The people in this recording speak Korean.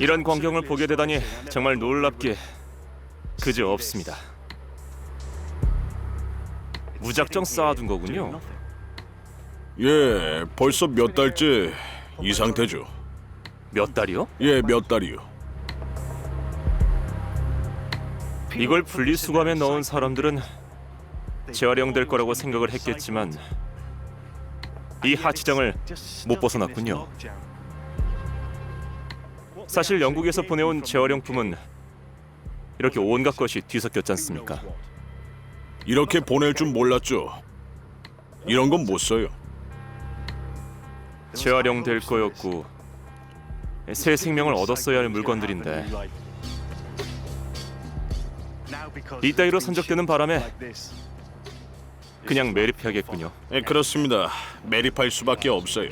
이런 광경을 보게 되다니 정말 놀랍게 그저 없습니다. 무작정 쌓아둔 거군요. 예, 벌써 몇 달째 이 상태죠. 몇 달이요? 예, 몇 달이요. 이걸 분리수거함에 넣은 사람들은 재활용될 거라고 생각을 했겠지만 이 하치장을 못 벗어났군요. 사실 영국에서 보내온 재활용품은 이렇게 온갖 것이 뒤섞였지 않습니까? 이렇게 보낼 줄 몰랐죠. 이런 건 못 써요. 재활용될 거였고 새 생명을 얻었어야 할 물건들인데 이따위로 선적되는 바람에 그냥 매립해야겠군요. 예, 그렇습니다. 매립할 수밖에 없어요.